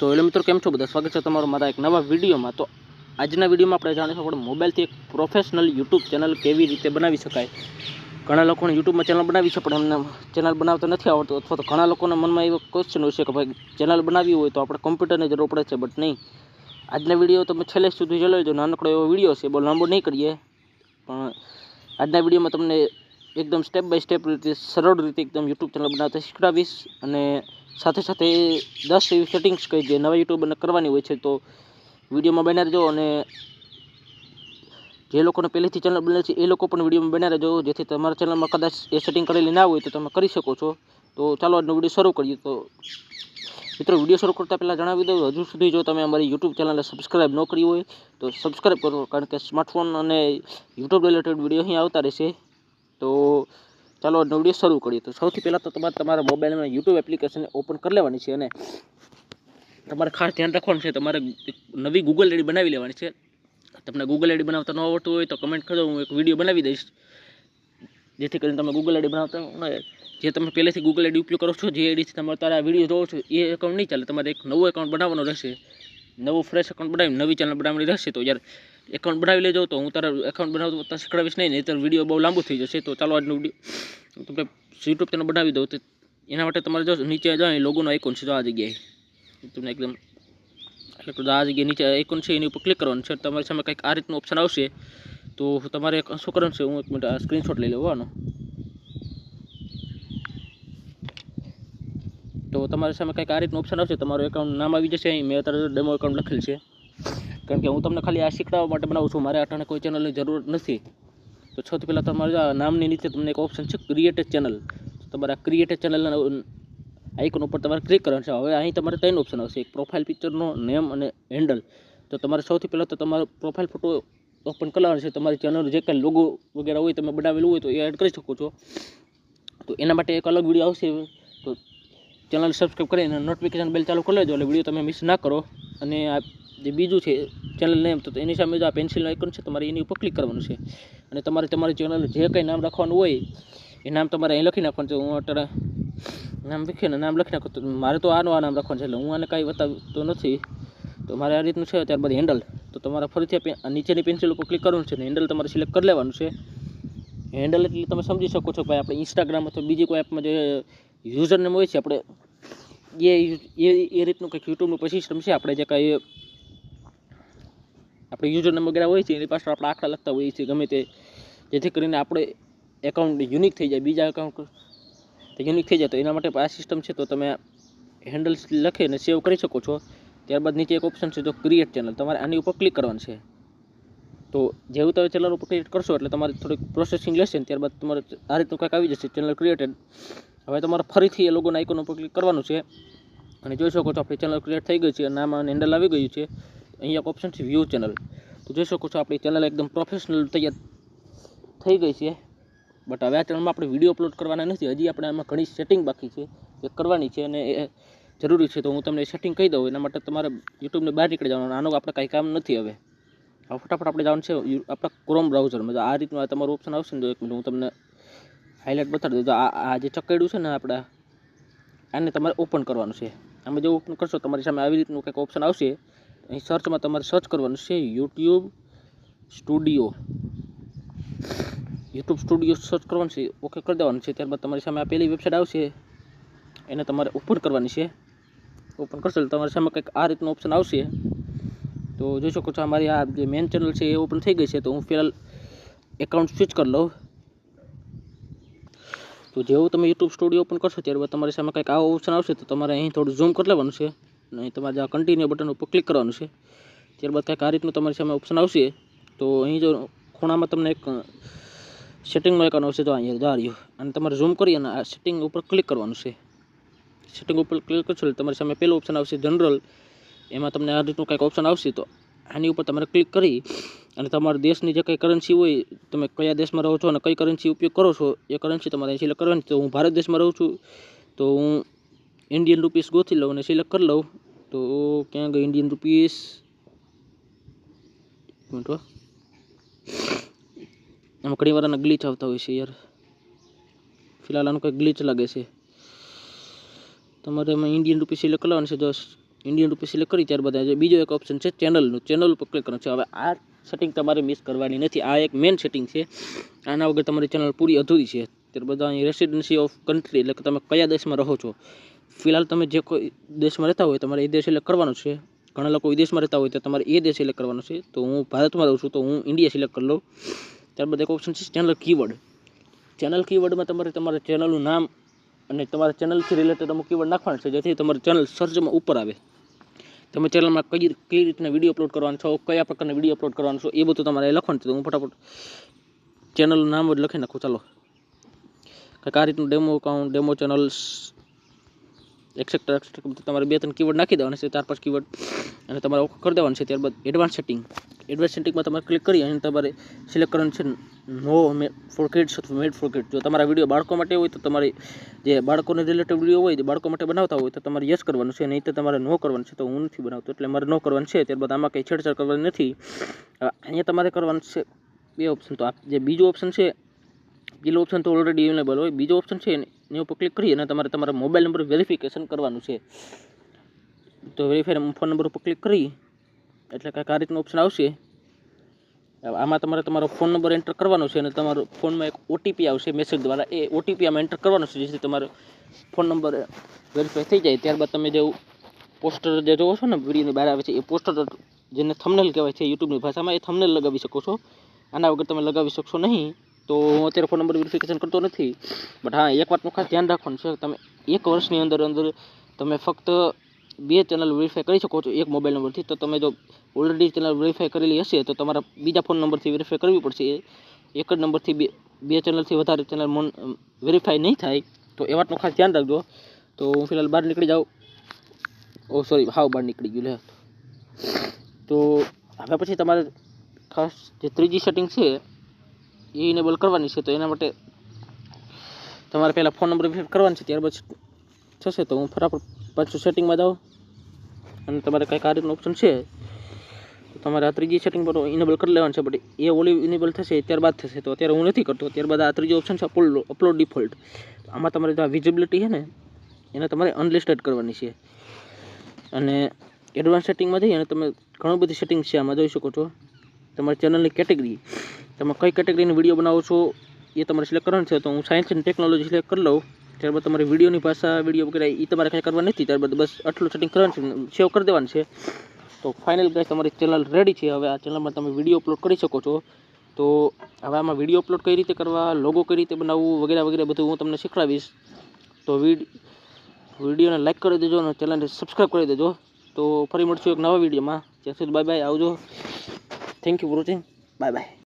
તો એટલે મિત્રો, કેમ છો બધા? સ્વાગત છે તમારું મારા એક નવા વિડીયોમાં. તો આજના વિડીયોમાં આપણે જાણીશું આપણે મોબાઈલથી એક પ્રોફેશનલ યુટ્યુબ ચેનલ કેવી રીતે બનાવી શકાય. ઘણા લોકોને યુટ્યુબમાં ચેનલ બનાવી છે, પણ એમને ચેનલ બનાવતા નથી આવડતું. અથવા તો ઘણા લોકોના મનમાં એવો ક્વેશ્ચન હોય છે કે ભાઈ, ચેનલ બનાવી હોય તો આપણે કમ્પ્યુટરની જરૂર પડે છે બટ નહીં. આજના વીડિયો તમે છેલ્લે સુધી જોઈ લેજો, નાનકડો એવો વીડિયો છે બહુ લાંબો નહીં કરીએ. પણ આજના વિડીયોમાં તમને એકદમ સ્ટેપ બાય સ્ટેપ રીતે, સરળ રીતે એકદમ યુટ્યુબ ચેનલ બનાવતા શીખડાવીશ અને સાથે સાથે દસ એવી સેટિંગ્સ કઈ જે નવા યુટ્યુબરને કરવાની હોય છે તો વિડીયોમાં બન્યા રહેજો અને જે લોકોને પહેલેથી ચેનલ બને છે એ લોકો પણ વિડીયોમાં બન્યા રહેજો. જેથી તમારા ચેનલમાં કદાચ એ સેટિંગ કરેલી ના હોય તો તમે કરી શકો છો. તો ચાલો આજનો વીડિયો શરૂ કરીએ. તો મિત્રો, વીડિયો શરૂ કરતાં પહેલાં જણાવી દઉં, હજુ સુધી જો તમે અમારી યુટ્યુબ ચેનલને સબસ્ક્રાઈબ ન કરી હોય, તો સબસ્ક્રાઈબ કરો. કારણ કે સ્માર્ટફોન અને યુટ્યુબ રિલેટેડ વીડિયો અહીં આવતા રહેશે. તો ચાલો આજનો શરૂ કરીએ. તો સૌથી પહેલાં તો તમારે તમારા મોબાઈલમાં યુટ્યુબ એપ્લિકેશન ઓપન કરી લેવાની છે અને તમારે ખાસ ધ્યાન રાખવાનું છે. તમારે નવી ગૂગલ આઈડી બનાવી લેવાની છે. તમને ગૂગલ આઈડી બનાવતા ન આવડતું હોય તો કમેન્ટ કરો હું એક વીડિયો બનાવી દઈશ. જેથી કરીને તમે ગૂગલ આઈડી બનાવતા હોય. જે તમે પહેલેથી ગૂગલ આઈડી ઉપયોગ કરો છો, જે આઈડીથી તમે તારા વીડિયો જોવો છો, એ એકાઉન્ટ નહીં ચાલે. તમારે એક નવું એકાઉન્ટ બનાવવાનું રહેશે. નવું ફ્રેશ એકાઉન્ટ બનાવી નવી ચેનલ બનાવવાની રહેશે તો યાર એકાઉન્ટ બનાવી લેજો તો હું તારા એકાઉન્ટ બનાવતો તો શીખડાવીશ નહીં નહીં ત્યારે વીડિયો બહુ લાંબુ થઈ જશે તો ચાલો આજનો વીડિયો તમને યુટ્યુબ ચેનલ બનાવી દઉં તો એના માટે તમારે જો નીચે જાય લોગોનો આઇકોન છે તો આ જગ્યાએ. તમને એકદમ એટલે તો આ જગ્યાએ નીચે આઇકોન છે, એની ઉપર ક્લિક કરવાનું. છે તમારી સામે કંઈક આ રીતનું ઓપ્શન આવશે તો તમારે શું કરવાનું છે? હું એક મિનિટ સ્ક્રીનશોટ લઈ લેવો આનો તો તમારી સામે કંઈક આ રીતનું ઓપ્શન આવશે, તમારું એકાઉન્ટ નામ આવી જશે, અહીં મેં અત્યારે ડેમો એકાઉન્ટ લખેલ છે. કારણ કે હું તમને ખાલી આ શીખડાવવા માટે બનાવું છું, મારે અટાણે કોઈ ચેનલની જરૂર નથી. તો સૌથી પહેલાં તમારે નામની નીચે તમને એક ઓપ્શન છે ક્રિએટેડ ચેનલ તમારે ક્રિએટેડ ચેનલના આઇકોન ઉપર તમારે ક્લિક કરવાનું છે. હવે અહીં તમારે ત્રણ ઓપ્શન આવશે, એક પ્રોફાઇલ પિક્ચરનો નેમ અને હેન્ડલ તો તમારે સૌથી પહેલાં તો તમારો પ્રોફાઇલ ફોટો ઓપન કરવાનો છે. તમારી ચેનલ જે કાંઈ લોગો વગેરે હોય, તમે બનાવેલું હોય, તો એ એડ કરી શકો છો. તો એના માટે એક અલગ વીડિયો આવશે. તો ચેનલ સબસ્ક્રાઈબ કરીને નોટિફિકેશન બેલ ચાલુ કરી લેજો એટલે વીડિયો તમે મિસ ના કરો. અને આ જે બીજું છે ચેનલ નેમ તો એની સામે જો આ પેન્સિલ આઇકન છે, તમારે એની ઉપર ક્લિક કરવાનું છે. અને તમારે તમારી ચેનલ જે કંઈ નામ રાખવાનું હોય, એ નામ તમારે અહીં લખી નાખવાનું છે. હું અત્યારે નામ લખીને નામ લખી નાખું તો મારે તો આનું આ નામ રાખવાનું છે. એટલે હું આને કાંઈ બતાવતો નથી. તો મારે આ રીતનું છે ત્યારબાદ હેન્ડલ તો તમારે ફરીથી નીચેની પેન્સિલ ઉપર ક્લિક કરવાનું છે ને હેન્ડલ તમારે સિલેક્ટ કરી લેવાનું છે. હેન્ડલ એટલે તમે સમજી શકો છો ભાઈ આપણે ઇન્સ્ટાગ્રામ અથવા બીજી કોઈ એપમાં જે યુઝર નેમ હોય છે, આપણે એ એ એ રીતનું કંઈક યુટ્યુબનું સિસ્ટમ છે, આપણે જે કાંઈ આપણે યુઝર નેમ વગેરે હોય છે, એની પાછળ આપણે આંકડા લખતા હોઈએ છીએ, ગમે તે. જેથી કરીને આપણે એકાઉન્ટ યુનિક થઈ જાય, બીજા એકાઉન્ટ યુનિક થઈ જાય, તો એના માટે આ સિસ્ટમ છે, તો તમે હેન્ડલ્સ લખીને સેવ કરી શકો છો. ત્યારબાદ નીચે એક ઓપ્શન છે તો ક્રિએટ ચેનલ તમારે આની ઉપર ક્લિક કરવાનું છે. તો જેવું તમે ચેનલ ઉપર ક્રિએટ કરશો, એટલે તમારે થોડીક પ્રોસેસિંગ લેશે ને ત્યારબાદ તમારે આ રીતનું કંઈક આવી જશે ચેનલ ક્રિએટેડ હવે તમારે ફરીથી એ લોકોના આઇકોન ઉપર ક્લિક કરવાનું છે. અને જોઈ શકો છો, આપણી ચેનલ ક્રિએટ થઈ ગઈ છે નામ અને હેન્ડલ આવી ગયું છે. અહીંયા એક ઓપ્શન છે વ્યૂ ચેનલ તો જોઈ શકો છો, આપણી ચેનલ એકદમ પ્રોફેશનલ તૈયાર થઈ ગઈ છે. બટ હવે આ ચેનલમાં આપણે વીડિયો અપલોડ કરવાના નથી. હજી આપણે આમાં ઘણી સેટિંગ બાકી છે એ કરવાની છે અને એ જરૂરી છે. તો હું તમને સેટિંગ કહી દઉં, એના માટે તમારે યુટ્યુબને બહાર નીકળી જવાનું. આનું આપણે કાંઈ કામ નથી હવે. હવે ફટાફટ આપણે જવાનું છે આપણા ક્રોમ બ્રાઉઝરમાં આ રીતનું તમારું ઓપ્શન આવશે ને, તો એક મિનિટ હું તમને હાઇલાઇટ બતાડી દઉં આ જે ચકેડું છે ને આપણા આને તમારે ઓપન કરવાનું છે. આમાં જો ઓપન કરશો, તમારી સામે આવી રીતનું કંઈક ઓપ્શન આવશે અહીં સર્ચમાં તમારે સર્ચ કરવાનું છે YouTube studio YouTube studio search કરવાનું છે ઓકે કરી દેવાનું છે. ત્યારબાદ તમારી સામે આ પહેલી વેબસાઇટ આવશે, એને તમારે ઓપન કરવાની છે. ઓપન કરશો એટલે તમારી સામે કંઈક આ રીતનું ઓપ્શન આવશે. તો જોઈ શકો છો, અમારી આ જે મેન ચેનલ છે એ ઓપન થઈ ગઈ છે. તો હું ફિલહાલ એકાઉન્ટ સ્વિચ કરી લઉં. તો જેવું તમે યુટ્યુબ સ્ટુડિયો ઓપન કરશો ત્યારબાદ તમારી સામે કંઈક આવો ઓપ્શન આવશે, તો તમારે અહીં થોડું ઝૂમ કરી લેવાનું છે, અને અહીં તમારે આ કન્ટિન્યુ બટન ઉપર ક્લિક કરવાનું છે. ત્યારબાદ કંઈક આ રીતનું તમારી સામે ઓપ્શન આવશે, તો અહીં જો ખૂણામાં તમને એક સેટિંગનો એક આવશે, તો અહીંયા જા રહ્યું અને તમારે ઝૂમ કરી અને આ સેટિંગ ઉપર ક્લિક કરવાનું છે. સેટિંગ ઉપર ક્લિક કરશો એટલે તમારી સામે પહેલું ઓપ્શન આવશે જનરલ એમાં તમને આ રીતનું કંઈક ઓપ્શન આવશે, તો આની ઉપર તમારે ક્લિક કરી અને તમારા દેશની જે કંઈ કરન્સી હોય, તમે કયા દેશમાં રહો છો અને કઈ કરન્સી ઉપયોગ કરો છો, એ કરન્સી તમારે સિલેક્ટ કરવાની. તો હું ભારત દેશમાં રહું છું, તો હું ઇન્ડિયન રૂપીસ ગોથી લઉં અને સિલેક્ટ કરી લઉં. તો ક્યાં ગઈ ઇન્ડિયન રૂપીસ મિનિટ. આમાં ઘણી વાર આના ગ્લિચ આવતા હોય છે યાર. ફિલહાલ આનું કંઈક ગ્લિચ લાગે છે. તમારે એમાં ઇન્ડિયન રૂપી સિલેક્ટ કરવાનું છે. જો ઇન્ડિયન રૂપી સિલેક્ટ કરી ત્યારબાદ બીજો એક ઓપ્શન છે ચેનલનું ચેનલ ઉપર ક્લિક કરવાનું છે. હવે આ સેટિંગ તમારે મિસ કરવાની નથી. આ એક મેન સેટિંગ છે. આના વગર તમારી ચેનલ પૂરી અધૂરી છે. ત્યારબાદ અહીં રેસિડન્સી ઓફ કન્ટ્રી એટલે કે તમે કયા દેશમાં રહો છો? ફિલહાલ તમે જે કોઈ દેશમાં રહેતા હોય તમારે એ દેશ સિલેક્ટ કરવાનો છે. ઘણા લોકો વિદેશમાં રહેતા હોય તો તમારે એ દેશ સિલેક્ટ કરવાનો છે. તો હું ભારતમાં રહું છું તો હું ઇન્ડિયા સિલેક્ટ કરી લઉં. ત્યારબાદ એક ઓપ્શન છે ચેનલ કીવર્ડ ચેનલ કીવર્ડમાં તમારે તમારા ચેનલનું નામ અને તમારા ચેનલથી રિલેટેડ અમુક કીવર્ડ નાખવાનું છે. જેથી તમારી ચેનલ સર્ચમાં ઉપર આવે. તમે ચેનલમાં કઈ કઈ રીતના વીડિયો અપલોડ કરવાનો છો, કયા પ્રકારના વીડિયો અપલોડ કરવાનો છો, એ બધું તમારે લખવાનું છે. હું ફટાફટ ચેનલનું નામ જ લખી નાખું. ચાલો. કંઈક આ રીતનું demo account demo channels etcetera etcetera તમારે બે ત્રણ કીવર્ડ નાખી દેવાના છે, ચાર પાંચ કીવર્ડ અને તમારે ઓકે કરી દેવાનું છે ત્યારબાદ એડવાન્સ સેટિંગ એડવાન્સ સેટિંગમાં તમારે ક્લિક કરી અને તમારે સિલેક્ટ કરવાનું છે નો ફોર કિડ્સ અથવા મેડ ફોર જો તમારા વીડિયો બાળકો માટે હોય તો તમારે જે બાળકોને રિલેટેડ વીડિયો હોય, જે બાળકો માટે બનાવતા હોય, તો તમારે યસ કરવાનું છે. નહીં તો તમારે નો કરવાનું છે. તો હું નથી બનાવતો. એટલે મારે નો કરવાનું છે. ત્યારબાદ આમાં કંઈ છેડછાડ કરવાની નથી. અહીંયા તમારે કરવાનું છે બે ઓપ્શન તો આ જે બીજો ઓપ્શન છે, પેલો ઓપ્શન તો ઓલરેડી અવેલેબલ હોય. બીજો ઓપ્શન છે, એની ઉપર ક્લિક કરી અને તમારે તમારા મોબાઈલ નંબર વેરિફિકેશન કરવાનું છે. તો વેરીફાઈ ફોન નંબર ઉપર ક્લિક કરી. એટલે કાંઈક આ રીતનું ઓપ્શન આવશે. આમાં તમારે તમારો ફોન નંબર એન્ટર કરવાનો છે અને તમારો ફોનમાં એક ઓટીપી આવશે મેસેજ દ્વારા. એ ઓટીપી આમાં એન્ટર કરવાનો છે, જેથી તમારો ફોન નંબર વેરીફાઈ થઈ જાય. ત્યારબાદ તમે જે પોસ્ટર જે જોવો છો ને, વિડીયોની બહાર આવે છે, એ પોસ્ટર જેને થંબનેલ કહેવાય છે યુટ્યુબની ભાષામાં એ થંબનેલ લગાવી શકો છો. આના વગર તમે લગાવી શકશો નહીં. તો હું અત્યારે ફોન નંબર વેરિફિકેશન કરતો નથી. બટ હા, એક વાતનું ખાસ ધ્યાન રાખવાનું છે. તમે એક વર્ષની અંદર અંદર તમે ફક્ત બે ચેનલ વેરીફાઈ કરી શકો છો. એક મોબાઈલ નંબરથી તો તમે જો ઓલરેડી ચેનલ વેરીફાઈ કરેલી હશે, તો તમારા બીજા ફોન નંબરથી વેરીફાઈ કરવી પડશે. એક જ નંબરથી બે બે ચેનલથી વધારે ચેનલ મોન વેરીફાઈ નહીં થાય. તો એ વાતનું ખાસ ધ્યાન રાખજો. તો હું ફિલહાલ બહાર નીકળી જાઉં. ઓ સોરી હાવ બહાર નીકળી ગયું. લે. તો હવે પછી તમારે ખાસ જે ત્રીજી સેટિંગ છે, એ ઇનેબલ કરવાની છે. તો એના માટે તમારે પહેલાં ફોન નંબર વેરીફાઈ કરવાનો છે. ત્યારબાદ થશે તો હું ફટાફટ પાછું સેટિંગમાં જાઉં. અને તમારે કંઈક આ રીતનું ઓપ્શન છે? તો તમારે આ ત્રીજી સેટિંગ પર ઇનેબલ કરી લેવાનું છે બટ એ ઓલી ઇનેબલ થશે ત્યારબાદ થશે. તો અત્યારે હું નથી કરતો. ત્યારબાદ આ ત્રીજો ઓપ્શન છે અપલોડ અપલોડ ડિફોલ્ટ આમાં તમારે જે વિઝિબિલિટી છે ને, એને તમારે અનલિસ્ટેડ કરવાની છે. અને એડવાન્સ સેટિંગમાં જઈ અને તમે ઘણી બધી સેટિંગ છે આમાં જોઈ શકો છો. તમારી ચેનલની કેટેગરી તમે કઈ કેટેગરીનો વીડિયો બનાવો છો, એ તમારે સિલેક્ટ કરવાનું છે. તો હું સાયન્સ એન્ડ ટેકનોલોજી સિલેક્ટ કરી લઉં. ત્યારબાદ તમારે વિડીયોની ભાષા, વીડિયો વગેરે એ તમારે કંઈ કરવા નથી. ત્યારબાદ બસ આટલું સેટિંગ કરવાનું છે સેવ કરી દેવાનું છે. તો ફાઇનલ ગાઈસ તમારી ચેનલ રેડી છે. હવે આ ચેનલમાં તમે વીડિયો અપલોડ કરી શકો છો. તો હવે આમાં વીડિયો અપલોડ કઈ રીતે કરવા લોગો કઈ રીતે બનાવવું વગેરે વગેરે બધું હું તમને શીખવાડીશ. તો વિડ વિડીયોને લાઇક કરી દેજો અને ચેનલને સબસ્ક્રાઈબ કરી દેજો. તો ફરી મળશું એક નવા વિડીયોમાં. ત્યાં સુધી બાય બાય આવજો. Thank you watching bye bye